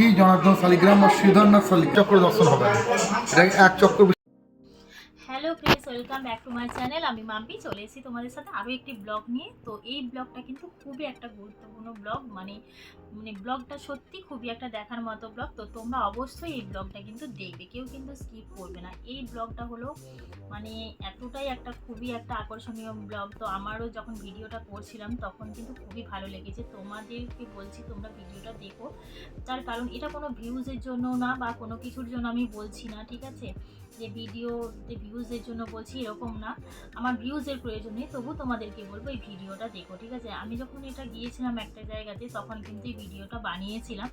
লক্ষ্মী জনার্দন শালিগ্রাম বা শ্রীধরনাথ শালিক চক্র দর্শন হবে। এটা এক চক্র hello friends welcome back to my channel আমি মাম্পি, চলে এসেছি তোমাদের সাথে আরও একটি ব্লগ নিয়ে। তো এই ব্লগটা কিন্তু খুবই একটা গুরুত্বপূর্ণ ব্লগ মানে মানে ব্লগটা সত্যি খুবই একটা দেখার মতো ব্লগ তো তোমরা অবশ্যই এই ব্লগটা কিন্তু দেখবে, কেউ কিন্তু স্কিপ করবে না। এই ব্লগটা হলো মানে এতটাই একটা খুবই একটা আকর্ষণীয় ব্লগ তো আমারও যখন ভিডিওটা করছিলাম, তখন কিন্তু খুবই ভালো লেগেছে। তোমাদেরকে বলছি, তোমরা ভিডিওটা দেখো। তার কারণ এটা কোনো ভিউজের জন্য না, বা কোনো কিছুর জন্য আমি বলছি না, ঠিক আছে? যে ভিডিওতে ভিউজের জন্য বলছি, এরকম না। আমার ভিউজের প্রয়োজন নেই, তবু তোমাদেরকে বলব এই ভিডিওটা দেখো, ঠিক আছে? আমি যখন এটা গিয়েছিলাম একটা জায়গাতে, তখন কিন্তু এই ভিডিওটা বানিয়েছিলাম।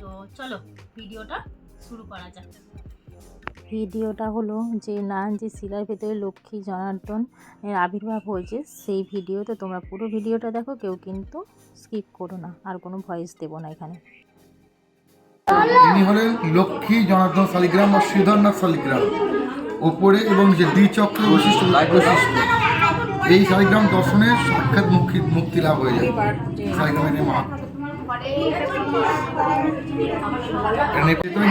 তো চলো ভিডিওটা শুরু করা যাক। ভিডিওটা হলো যে নারায়ণজি শিলার ভেতরে লক্ষ্মী জনার্দন এর আবির্ভাব হয়েছে, সেই ভিডিওতে তোমরা পুরো ভিডিওটা দেখো, কেউ কিন্তু স্কিপ করো না, আর কোনো ভয়েস দেবো না এখানে। ইনি হলেন লক্ষ্মী জনার্দন শালিগ্রাম বা শ্রীধরনাথ শালিগ্রাম। ওপরে এবং যে দ্বিচক্র বৈশিষ্ট্য বৈশিষ্ট্য। এই শালিগ্রাম দর্শনে সাক্ষাৎ মুক্তি মুক্তি লাভ হয়ে যায়। শালিগ্রামের মা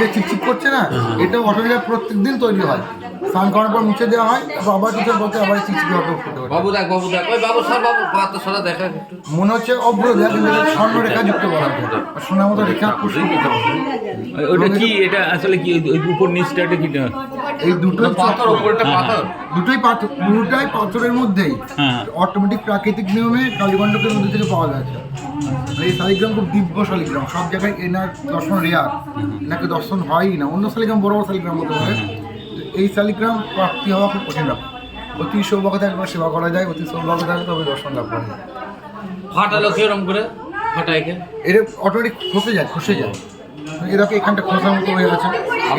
যে চিকচিক করছে না? এটা অসুবিধা প্রত্যেকদিন তৈরি হয়। স্নান করার পর মুছে দেওয়া হয় তারপর আবার কিছু বলতে আবার অটো ওঠে। বাবু দেখ বাবু দেখ ওই বাবু সর বাবু পাতা সরা দেখা একটু। মনে হচ্ছে এটা স্বর্ণ রেখা যুক্ত করা হয়। আর সোনার মতো রেখা ওটা কি এটা আসলে কি ওই- উপর নিচটা এটা কি এই দুটো পাথর ওপরটা হ্যাঁ, পাথর। দুটোই পাথর পুরোটাই পাথরের মধ্যেই হ্যাঁ। অটোমেটিক প্রাকৃতিক নিয়মে কালীগণ্ডকের মধ্যে থেকে পাওয়া যাচ্ছে এই শালিগ্রাম খুব দিব্য শালিগ্রাম। সব জায়গায় এনার দর্শন রেয়ার এনাকে দর্শন হয়ই না। অন্য শালিগ্রাম বড় বড় শালিগ্রাম হতে পারে। এই শালিগ্রাম প্রাপ্তি হওয়া খুব কঠিন ব্যাপার। অতি সৌভাগ্য একবার সেবা করা যায় অতি সৌভাগ্য থাকলে তবে দর্শন লাভ করা যায়। ফাটালো কিরম করে? ফাটাইকে এটা অটোমেটিক খসে যায় খসে যায়। এরকম এখানটা খোসার মতো হয়ে আছে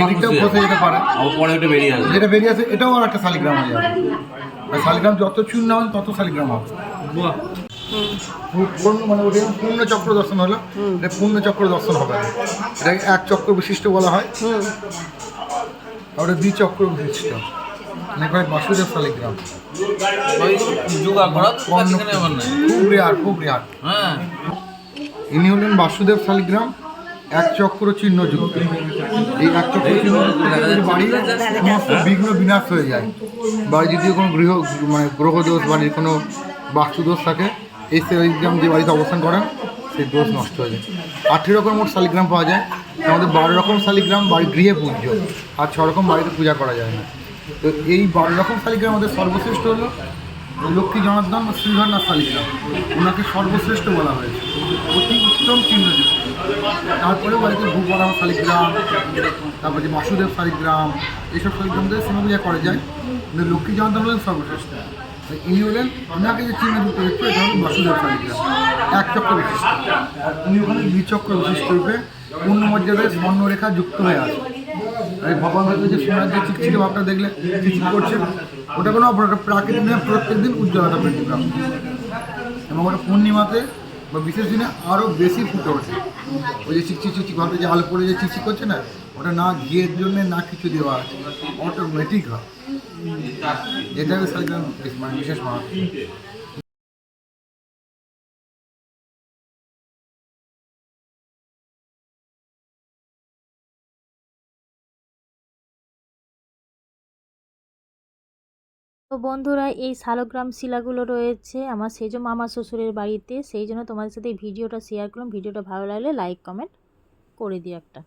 এদিকটাও খসে খসে যেতে পারে। পরে ওটা বেরিয়ে আসবে। যেটা বেরিয়ে আসে এটাও আর একটা শালিগ্রাম হয়ে যাবে। আর শালিগ্রাম যত চূর্ণ হবে তত শালিগ্রাম হবে। পূর্ণ মানে ওটা পূর্ণ চক্র দর্শন হলো। এটা পূর্ণ চক্র দর্শন হবে। এটাকে এক চক্র বিশিষ্ট বলা হয়। ওটা দ্বিচক্র বিশিষ্ট মানে এখানে বাসুদেব শালিগ্রাম যোগা খুব রেয়ার খুব রেয়ার হ্যাঁ। ইনি হলেন বাসুদেব শালিগ্রাম এক চক্র চিহ্ন যুক্ত। এই এক চক্র চিহ্ন বাড়ির সমস্ত বিঘ্ন বিনাশ হয়ে যায়। বাড়ি যদি কোনো গৃহ মানে গ্রহদোষ বাড়ির কোনো বাস্তুদোষ থাকে এই শালিগ্রাম যে বাড়িতে অবস্থান করেন সেই দোষ নষ্ট হয়ে যায়। আঠেরো রকম মোট শালিগ্রাম পাওয়া যায়। মধ্যে বারো রকম শালিগ্রাম বাড়ির গৃহে পূজ্য আর ছ রকম বাড়িতে পূজা করা যায় না। তো এই বারো রকম শালিগ্রাম আমাদের সর্বশ্রেষ্ঠ হলো লক্ষ্মী জনার্দন ও শ্রীধরনাথ শালিগ্রাম। ওনাকে সর্বশ্রেষ্ঠ বলা হয়েছে। অতি উত্তম চিহ্নযুক্ত তারপরে বাড়িতে ভূপরাম শালিগ্রাম, তারপরে যে বাসুদেব শালিগ্রাম, এইসব শালিগ্রামদের সীমা পূজা করা যায়। লক্ষ্মী জনার্দন হলেন সর্বশ্রেষ্ঠ। ইনি হলেন ওনাকে যে চিহ্নযুক্ত দেখছে এটা হলেন বাসুদেব শালিগ্রাম এক চক্র বিশিষ্ট। আর উনি ওখানে দ্বিচক্র বিশিষ্ট রূপে পূর্ণ মর্যাদায় স্বর্ণরেখা যুক্ত হয়ে আছে এই ভগবান হয়তো যে সোনার যে চিকচিকে ভাবটা দেখলে চিকচিক করছে ওটা কোনো প্রাকৃতিক নিয়ে, প্রত্যেক দিন উজ্জ্বলতা বৃদ্ধি এবং ওটা পূর্ণিমাতে বা বিশেষ দিনে আরও বেশি ফুটে ওঠে। ওই যে চিকচিক চিকচিক ভাবে যে আলো পড়ে যে চিকচিক করছে না ওটা না ঘিয়ের জন্য না কিছু দেওয়া আছে অটোমেটিক হয়। এটা মানে বিশেষ মাহাত্ম তো বন্ধুরা, এই শালগ্রাম শিলাগুলো রয়েছে আমার সেই জন্য মামা শ্বশুরের বাড়িতে। সেই জন্য তোমাদের সাথে ভিডিওটা শেয়ার করলাম। ভিডিওটা ভালো লাগলে লাইক কমেন্ট করে দিও একটা।